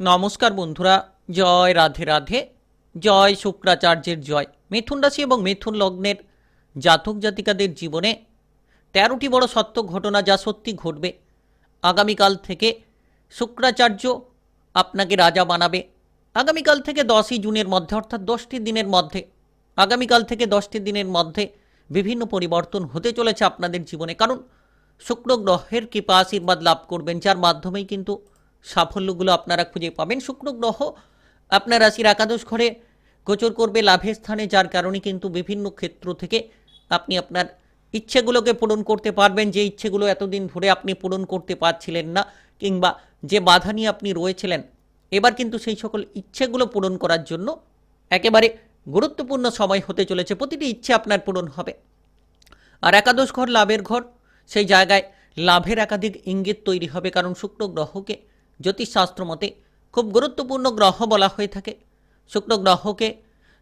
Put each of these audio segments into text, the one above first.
নমস্কার বন্ধুরা, জয় রাধে রাধে, জয় শুক্রাচার্যের জয়। মিথুন রাশি এবং মিথুন লগ্নের জাতক জাতিকাদের জীবনে তেরোটি বড় সত্য ঘটনা যা সত্যি ঘটবে। আগামীকাল থেকে শুক্রাচার্য আপনাকে রাজা বানাবে। আগামীকাল থেকে দশই জুনের মধ্যে অর্থাৎ দশটি দিনের মধ্যে, আগামীকাল থেকে দশটি দিনের মধ্যে বিভিন্ন পরিবর্তন হতে চলেছে আপনাদের জীবনে। কারণ শুক্র গ্রহের কৃপা আশীর্বাদ লাভ করবেন, যার মাধ্যমেই কিন্তু সাফল্যগুলো আপনারা খুঁজে পাবেন। শুক্র গ্রহ আপনার রাশির একাদশ ঘরে গোচর করবে লাভের স্থানে, যার কারণে কিন্তু বিভিন্ন ক্ষেত্র থেকে আপনি আপনার ইচ্ছেগুলোকে পূরণ করতে পারবেন। যে ইচ্ছেগুলো এতদিন ধরে আপনি পূরণ করতে পারছিলেন না কিংবা যে বাধা নিয়ে আপনি রয়েছিলেন, এবার কিন্তু সেই সকল ইচ্ছেগুলো পূরণ করার জন্য একেবারে গুরুত্বপূর্ণ সময় হতে চলেছে। প্রতিটি ইচ্ছে আপনার পূরণ হবে। আর একাদশ ঘর লাভের ঘর, সেই জায়গায় লাভের একাধিক ইঙ্গিত তৈরি হবে, কারণ শুক্র গ্রহকে জ্যোতিষশাস্ত্র মতে খুব গুরুত্বপূর্ণ গ্রহ বলা হয়ে থাকে। শুক্র গ্রহকে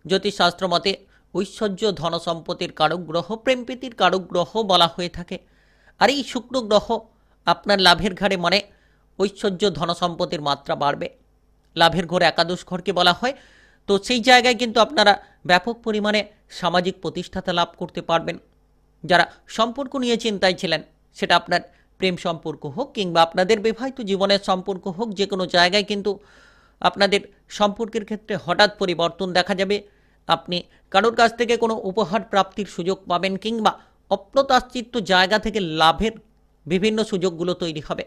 জ্যোতিষশাস্ত্র মতে ঐশ্বর্য ধন সম্পত্তির কারক গ্রহ প্রেমপ্রীতির কারক গ্রহ বলা হয়ে থাকে। আর এই শুক্র গ্রহ আপনার লাভের ঘাড়ে মানে ঐশ্বর্য ধন সম্পত্তির মাত্রা বাড়বে। লাভের ঘর একাদশ ঘরকে বলা হয়। তো সেই জায়গায় কিন্তু আপনারা ব্যাপক পরিমাণে সামাজিক প্রতিষ্ঠাতা লাভ করতে পারবেন। যারা সম্পর্ক নিয়ে চিন্তায় ছিলেন, সেটা আপনার প্রেম সম্পর্ক হোক কিংবা আপনাদের বিবাহিত জীবনের সম্পর্ক হোক, যে কোনো জায়গায় কিন্তু আপনাদের সম্পর্কের ক্ষেত্রে হঠাৎ পরিবর্তন দেখা যাবে। আপনি কারোর কাছ থেকে কোনো উপহার প্রাপ্তির সুযোগ পাবেন কিংবা অপ্রত্যাশিত জায়গা থেকে লাভের বিভিন্ন সুযোগগুলো তৈরি হবে।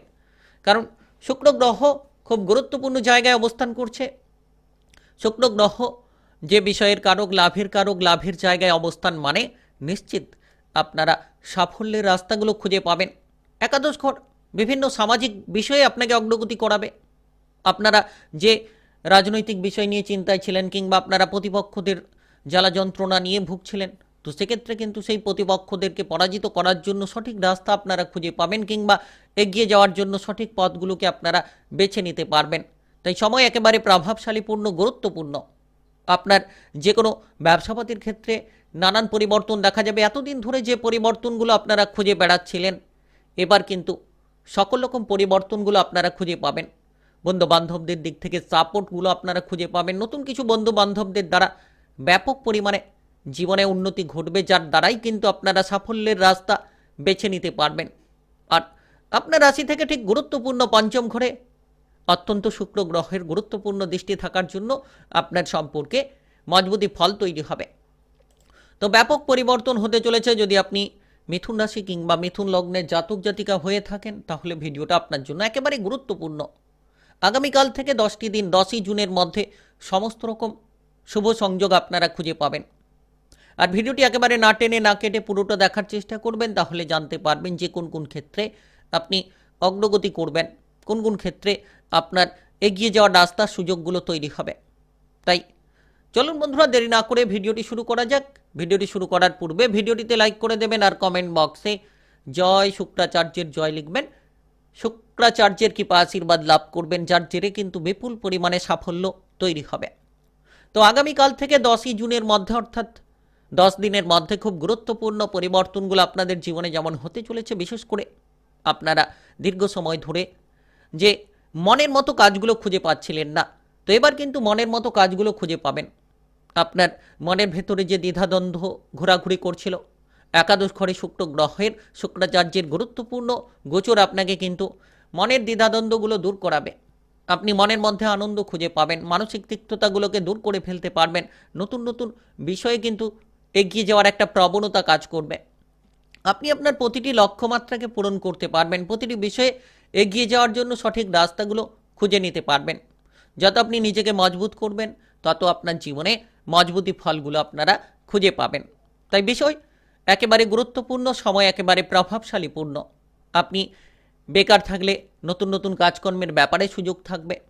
কারণ শুক্র গ্রহ খুব গুরুত্বপূর্ণ জায়গায় অবস্থান করছে। শুক্র গ্রহ যে বিষয়ের কারক, লাভের কারক, লাভের জায়গায় অবস্থান মানে নিশ্চিত আপনারা সাফল্যের রাস্তাগুলো খুঁজে পাবেন। একাদশ ঘর, বিভিন্ন সামাজিক বিষয়ে আপনাকে অগ্রগতি করাবে। আপনারা যে রাজনৈতিক বিষয় নিয়ে চিন্তায় ছিলেন কিংবা আপনারা প্রতিপক্ষদের জ্বালা যন্ত্রণা নিয়ে ভুগছিলেন, তো সেক্ষেত্রে কিন্তু সেই প্রতিপক্ষদেরকে পরাজিত করার জন্য সঠিক রাস্তা আপনারা খুঁজে পাবেন কিংবা এগিয়ে যাওয়ার জন্য সঠিক পথগুলোকে আপনারা বেছে নিতে পারবেন। তাই সময় একেবারে প্রভাবশালীপূর্ণ, গুরুত্বপূর্ণ। আপনার যে কোনো ব্যবসাপাতির ক্ষেত্রে নানান পরিবর্তন দেখা যাবে। এতদিন ধরে যে পরিবর্তনগুলো আপনারা খুঁজে বেড়াচ্ছিলেন এবার কিন্তু সকল রকম পরিবর্তনগুলো আপনারা খুঁজে পাবেন। বন্ধু বান্ধবদের দিক থেকে সাপোর্টগুলো আপনারা খুঁজে পাবেন। নতুন কিছু বন্ধু বান্ধবদের দ্বারা ব্যাপক পরিমাণে জীবনে উন্নতি ঘটবে, যার দ্বারাই কিন্তু আপনারা সাফল্যের রাস্তা বেছে নিতে পারবেন। আর আপনার রাশি থেকে ঠিক গুরুত্বপূর্ণ পঞ্চম ঘরে অত্যন্ত শুক্র গ্রহের গুরুত্বপূর্ণ দৃষ্টি থাকার জন্য আপনার সম্পর্কে মজবুতি ফল তৈরি হবে। তো ব্যাপক পরিবর্তন হতে চলেছে যদি আপনি মিথুন রাশি কিংবা মিথুন লগ্নের জাতক জাতিকা হয়ে থাকেন, তাহলে ভিডিওটা আপনার জন্য একেবারে গুরুত্বপূর্ণ। আগামীকাল থেকে দশটি দিন দশই জুনের মধ্যে সমস্ত রকম শুভ সংযোগ আপনারা খুঁজে পাবেন। আর ভিডিওটি একেবারে না টেনে না কেটে পুরোটা দেখার চেষ্টা করবেন, তাহলে জানতে পারবেন যে কোন কোন ক্ষেত্রে আপনি অগ্রগতি করবেন, কোন কোন ক্ষেত্রে আপনার এগিয়ে যাওয়ার রাস্তার সুযোগগুলো তৈরি হবে। তাই চলুন বন্ধুরা, দেরি না করে ভিডিওটি শুরু করা যাক। ভিডিওটি শুরু করার পূর্বে ভিডিওটিতে লাইক করে দেবেন আর কমেন্ট বক্সে জয় শুক্রাচার্যের জয় লিখবেন। শুক্রাচার্যের কৃপা আশীর্বাদ লাভ করবেন, যার জেরে কিন্তু বিপুল পরিমাণে সাফল্য তৈরি হবে। তো আগামীকাল থেকে দশই জুনের মধ্যে, অর্থাৎ দশ দিনের মধ্যে খুব গুরুত্বপূর্ণ পরিবর্তনগুলো আপনাদের জীবনে যেমন হতে চলেছে, বিশেষ করে আপনারা দীর্ঘ সময় ধরে যে মনের মতো কাজগুলো খুঁজে পাচ্ছিলেন না, তো এবার কিন্তু মনের মতো কাজগুলো খুঁজে পাবেন। আপনার মনের ভেতরে যে দ্বিধাদ্বন্দ্ব ঘোরাঘুরি করছিল, একাদশ ঘরে শুক্র গ্রহের শুক্রাচার্যের গুরুত্বপূর্ণ গোচর আপনাকে কিন্তু মনের দ্বিধাদ্বন্দ্বগুলো দূর করাবে। আপনি মনের মধ্যে আনন্দ খুঁজে পাবেন, মানসিক তিক্ততাগুলোকে দূর করে ফেলতে পারবেন, নতুন নতুন বিষয়ে কিন্তু এগিয়ে যাওয়ার একটা প্রবণতা কাজ করবে। আপনি আপনার প্রতিটি লক্ষ্যমাত্রাকে পূরণ করতে পারবেন, প্রতিটি বিষয়ে এগিয়ে যাওয়ার জন্য সঠিক রাস্তাগুলো খুঁজে নিতে পারবেন। যত আপনি নিজেকে মজবুত করবেন, তত আপনার জীবনে মজবুতি ফলগুলো আপনারা খুঁজে পাবেন। তাই বিষয়, একেবারে গুরুত্বপূর্ণ, সময় একেবারে প্রভাবশালীপূর্ণ। আপনি বেকার থাকলে নতুন নতুন কাজকর্মের ব্যাপারে সুযোগ থাকবে।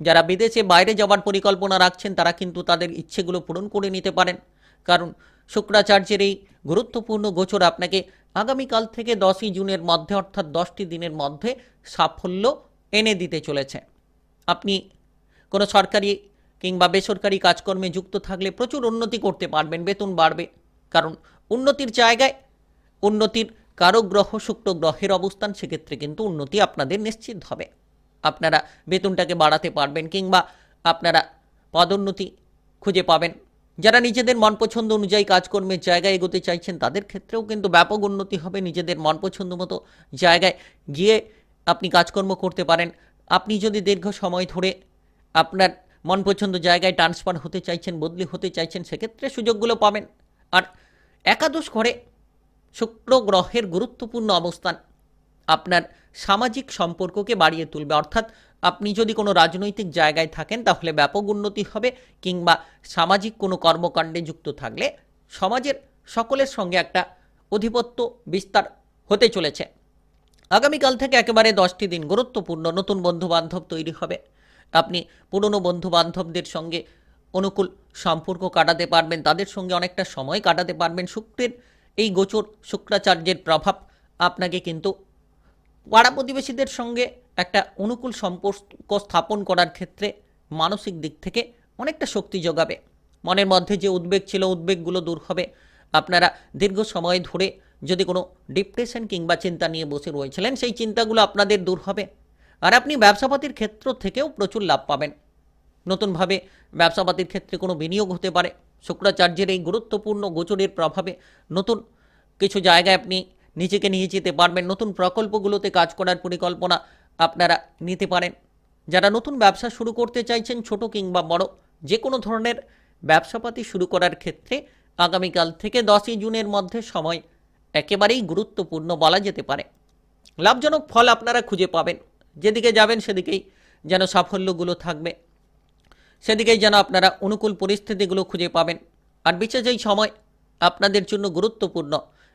যারা বিদেশে বাইরে যাওয়ার পরিকল্পনা রাখছেন, তারা কিন্তু তাদের ইচ্ছেগুলো পূরণ করে নিতে পারেন। কারণ শুক্রাচার্যের এই গুরুত্বপূর্ণ গোচর আপনাকে আগামীকাল থেকে দশই জুনের মধ্যে, অর্থাৎ দশটি দিনের মধ্যে সাফল্য এনে দিতে চলেছে। আপনি কোনো সরকারি কিংবা বেসরকারি কাজকর্মে যুক্ত থাকলে প্রচুর উন্নতি করতে পারবেন, বেতন বাড়বে। কারণ উন্নতির জায়গায় উন্নতির কারও গ্রহ শুক্র গ্রহের অবস্থান, সেক্ষেত্রে কিন্তু উন্নতি আপনাদের নিশ্চিত হবে। আপনারা বেতনটাকে বাড়াতে পারবেন কিংবা আপনারা পদোন্নতি খুঁজে পাবেন। যারা নিজেদের মন পছন্দ অনুযায়ী কাজকর্মের জায়গায় এগোতে চাইছেন, তাদের ক্ষেত্রেও কিন্তু ব্যাপক উন্নতি হবে। নিজেদের মন পছন্দ মতো জায়গায় গিয়ে আপনি কাজকর্ম করতে পারেন। আপনি যদি দীর্ঘ সময় ধরে আপনার মন পছন্দ জায়গায় ট্রান্সফার হতে চাইছেন, বদলি হতে চাইছেন, সেক্ষেত্রে সুযোগগুলো পাবেন। আর একাদশ ঘরে শুক্র গ্রহের গুরুত্বপূর্ণ অবস্থান আপনার সামাজিক সম্পর্ককে বাড়িয়ে তুলবে। অর্থাৎ আপনি যদি কোনো রাজনৈতিক জায়গায় থাকেন, তাহলে ব্যাপক উন্নতি হবে কিংবা সামাজিক কোনো কর্মকাণ্ডে যুক্ত থাকলে সমাজের সকলের সঙ্গে একটা অধিপত্য বিস্তার হতে চলেছে। আগামীকাল থেকে একেবারে দশটি দিন গুরুত্বপূর্ণ নতুন বন্ধু বান্ধব তৈরি হবে। আপনি পুরনো বন্ধু বান্ধবদের সঙ্গে অনুকূল সম্পর্ক কাটাতে পারবেন, তাদের সঙ্গে অনেকটা সময় কাটাতে পারবেন। শুক্রের এই গোচর, শুক্রাচার্যের প্রভাব আপনাকে কিন্তু পাড়া প্রতিবেশীদের সঙ্গে একটা অনুকূল সম্পর্ক স্থাপন করার ক্ষেত্রে মানসিক দিক থেকে অনেকটা শক্তি যোগাবে। মনের মধ্যে যে উদ্বেগ ছিল, উদ্বেগগুলো দূর হবে। আপনারা দীর্ঘ সময় ধরে যদি কোনো ডিপ্রেশন কিংবা চিন্তা নিয়ে বসে রয়েছিলেন, সেই চিন্তাগুলো আপনাদের দূর হবে। আর আপনি ব্যবসাপাতির ক্ষেত্র থেকেও প্রচুর লাভ পাবেন। নতুনভাবে ব্যবসাপাতির ক্ষেত্রে কোনো বিনিয়োগ হতে পারে। শুক্রাচার্যের এই গুরুত্বপূর্ণ গোচরের প্রভাবে নতুন কিছু জায়গায় আপনি নিজেকে নিয়ে যেতে পারবেন। নতুন প্রকল্পগুলোতে কাজ করার পরিকল্পনা আপনারা নিতে পারেন। যারা নতুন ব্যবসা শুরু করতে চাইছেন, ছোট কিংবা বড় যে কোনো ধরনের ব্যবসাপাতি শুরু করার ক্ষেত্রে আগামীকাল থেকে দশই জুনের মধ্যে সময় একেবারেই গুরুত্বপূর্ণ বলা যেতে পারে। লাভজনক ফল আপনারা খুঁজে পাবেন। যেদিকে যাবেন সেদিকেই যেন সাফল্যগুলো থাকবে। সেদিকেই যেন আপনারা অনুকূল পরিস্থিতিগুলো খুঁজে পাবেন। আর বিশেষ এই সময় আপনাদের জন্য গুরুত্বপূর্ণ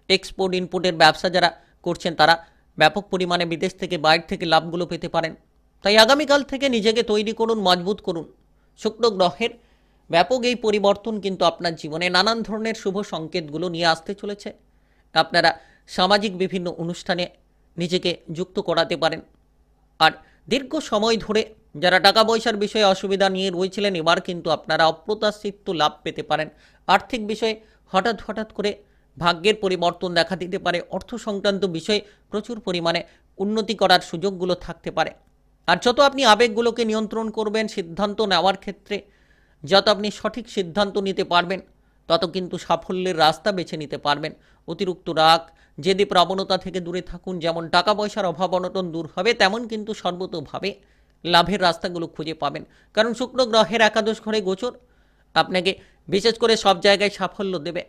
এক্সপোর্ট ইনপুটের ব্যবসা যারা করছেন তারা ব্যাপক পরিমাণে বিদেশ থেকে, বাইরে থেকে লাভগুলো পেতে পারেন। তাই আগামীকাল থেকে নিজেকে তৈরি করুন, মজবুত করুন। শুক্র গ্রহের ব্যাপক এই পরিবর্তন কিন্তু আপনার জীবনে নানান ধরনের শুভ সংকেতগুলো নিয়ে আসতে চলেছে। আপনারা সামাজিক বিভিন্ন অনুষ্ঠানে নিজেকে যুক্ত করাতে পারেন। আর দীর্ঘ সময় ধরে যারা টাকা পয়সার বিষয়ে অসুবিধা নিয়ে রয়েছিলেন, এবার কিন্তু আপনারা অপ্রত্যাশিত লাভ পেতে পারেন। আর্থিক বিষয়ে হঠাৎ হঠাৎ করে ভাগ্যের পরিবর্তন দেখা দিতে পারে। অর্থ সংক্রান্ত বিষয়ে প্রচুর পরিমাণে উন্নতি করার সুযোগগুলো থাকতে পারে। আর যত আপনি আবেগগুলোকে নিয়ন্ত্রণ করবেন, সিদ্ধান্ত নেওয়ার ক্ষেত্রে যত আপনি সঠিক সিদ্ধান্ত নিতে পারবেন তত কিন্তু সাফল্যের রাস্তা বেছে নিতে পারবেন। অতিরিক্ত রাগ, জেদি প্রবণতা থেকে দূরে থাকুন, যেমন টাকা পয়সার অভাব অনটন দূর হবে, তেমন কিন্তু সর্বতোভাবে লাভের রাস্তাগুলো খুঁজে পাবেন। কারণ শুক্র গ্রহের একাদশ ঘরে গোচর আপনাকে বিশেষ করে সব জায়গায় সাফল্য দেবে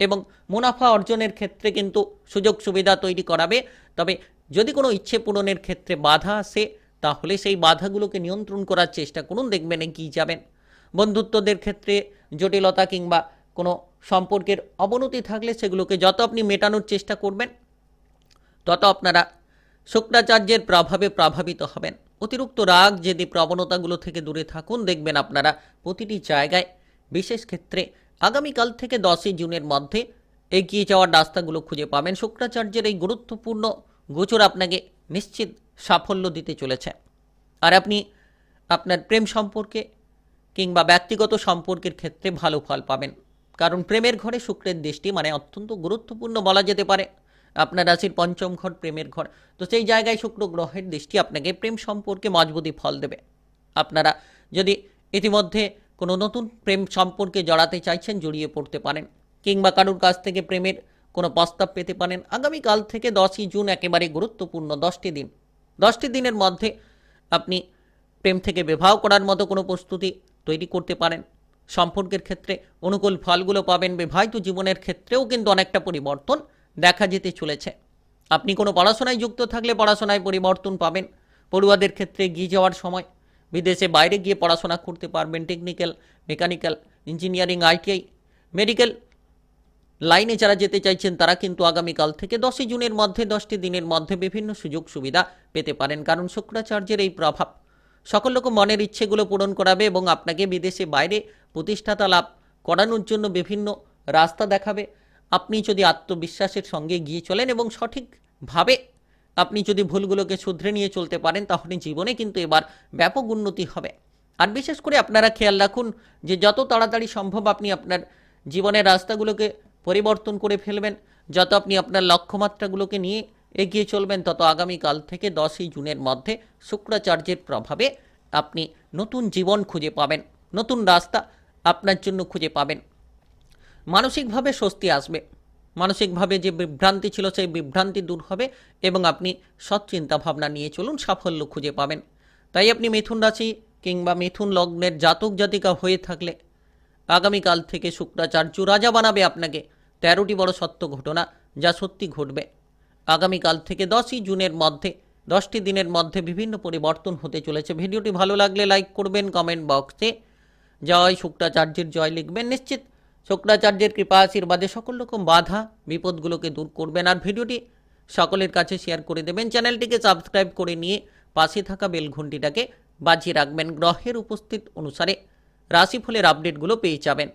এবং মুনাফা অর্জনের ক্ষেত্রে কিন্তু সুযোগ সুবিধা তৈরি করাবে। তবে যদি কোনো ইচ্ছে পূরণের ক্ষেত্রে বাধা আসে, তাহলে সেই বাধাগুলোকে নিয়ন্ত্রণ করার চেষ্টা করুন, দেখবেন এগিয়ে যাবেন। বন্ধুত্বদের ক্ষেত্রে জটিলতা কিংবা কোনো সম্পর্কের অবনতি থাকলে সেগুলোকে যত আপনি মেটানোর চেষ্টা করবেন, তত আপনারা শুক্রাচার্যের প্রভাবে প্রভাবিত হবেন। অতিরিক্ত রাগ যদি প্রবণতাগুলো থেকে দূরে থাকুন, দেখবেন আপনারা প্রতিটি জায়গায়, বিশেষ ক্ষেত্রে আগামীকাল থেকে দশই জুনের মধ্যে এগিয়ে যাওয়ার রাস্তাগুলো খুঁজে পাবেন। শুক্রাচার্যের এই গুরুত্বপূর্ণ গোচর আপনাকে নিশ্চিত সাফল্য দিতে চলেছে। আর আপনি আপনার প্রেম সম্পর্কে কিংবা ব্যক্তিগত সম্পর্কের ক্ষেত্রে ভালো ফল পাবেন। কারণ প্রেমের ঘরে শুক্রের দৃষ্টি মানে অত্যন্ত গুরুত্বপূর্ণ বলা যেতে পারে। আপনার রাশির পঞ্চম ঘর প্রেমের ঘর। তো সেই জায়গায় শুক্র গ্রহের দৃষ্টি আপনাকে প্রেম সম্পর্কে মজবুতি ফল দেবে। আপনারা যদি ইতিমধ্যে কোনো নতুন প্রেম সম্পর্কে জড়াতে চাইছেন, জড়িয়ে পড়তে পারেন কিংবা কারুর কাছ থেকে প্রেমের কোনো প্রস্তাব পেতে পারেন, আগামীকাল থেকে দশই জুন একেবারে গুরুত্বপূর্ণ দশটি দিন। দশটি দিনের মধ্যে আপনি প্রেম থেকে বিবাহ করার মতো কোনো প্রস্তুতি তৈরি করতে পারেন। সম্পর্কের ক্ষেত্রে অনুকূল ফলগুলো পাবেন, বিবাহিত জীবনের ক্ষেত্রেও কিন্তু অনেকটা পরিবর্তন দেখা যেতে চলেছে। আপনি কোনো পড়াশোনায় যুক্ত থাকলে পড়াশোনায় পরিবর্তন পাবেন। পড়ুয়াদের ক্ষেত্রে এগিয়ে যাওয়ার সময় বিদেশে বাইরে গিয়ে পড়াশোনা করতে পারবেন, technical, mechanical, engineering, ITI, medical line যারা যেতে চাইছেন তারা কিন্তু আগামীকাল থেকে দশই জুনের মধ্যে, দশটি দিনের মধ্যে বিভিন্ন সুযোগ সুবিধা পেতে পারেন। কারণ শুক্রাচার্যের এই প্রভাব সকল রকম মনের ইচ্ছেগুলো পূরণ করাবে এবং আপনাকে বিদেশে বাইরে প্রতিষ্ঠাতা লাভ করানোর জন্য বিভিন্ন রাস্তা দেখাবে। আপনি যদি আত্মবিশ্বাসের সঙ্গে গিয়ে চলেন এবং সঠিকভাবে আপনি যদি ভুলগুলোকে শুধরে নিয়ে চলতে পারেন, তাহলে জীবনে কিন্তু এবার ব্যাপক উন্নতি হবে। আর বিশেষ করে আপনারা খেয়াল রাখুন যে যত তাড়াতাড়ি সম্ভব আপনি আপনার জীবনের রাস্তাগুলোকে পরিবর্তন করে ফেলবেন। যত আপনি আপনার লক্ষ্যমাত্রাগুলোকে নিয়ে এগিয়ে চলবেন, তত আগামীকাল থেকে দশই জুনের মধ্যে শুক্রাচার্যের প্রভাবে আপনি নতুন জীবন খুঁজে পাবেন, নতুন রাস্তা আপনার জন্য খুঁজে পাবেন। মানসিকভাবে স্বস্তি আসবে। মানসিকভাবে যে বিভ্রান্তি ছিল, সেই বিভ্রান্তি দূর হবে এবং আপনি সৎ চিন্তা ভাবনা নিয়ে চলুন, সাফল্য খুঁজে পাবেন। তাই আপনি মিথুন রাশি কিংবা মিথুন লগ্নের জাতক জাতিকা হয়ে থাকলে আগামীকাল থেকে শুক্রাচার্য রাজা বানাবে আপনাকে। তেরোটি বড় সত্য ঘটনা যা সত্যি ঘটবে। আগামীকাল থেকে দশই জুনের মধ্যে, দশটি দিনের মধ্যে বিভিন্ন পরিবর্তন হতে চলেছে। ভিডিওটি ভালো লাগলে লাইক করবেন, কমেন্ট বক্সে জয় শুক্রাচার্যের জয় লিখবেন নিশ্চিত। শুক্রাচার্যের কৃপা আশীর্বাদে সকল রকম বাধা, বিপদগুলোকে দূর করবেন আর ভিডিওটি সকলের কাছে শেয়ার করে দেবেন। চ্যানেলটিকে সাবস্ক্রাইব করে নিয়ে পাশে থাকা বেল ঘন্টিটাকে বাজিয়ে রাখবেন। গ্রহের উপস্থিত অনুসারে রাশিফলের আপডেটগুলো পেয়ে যাবেন।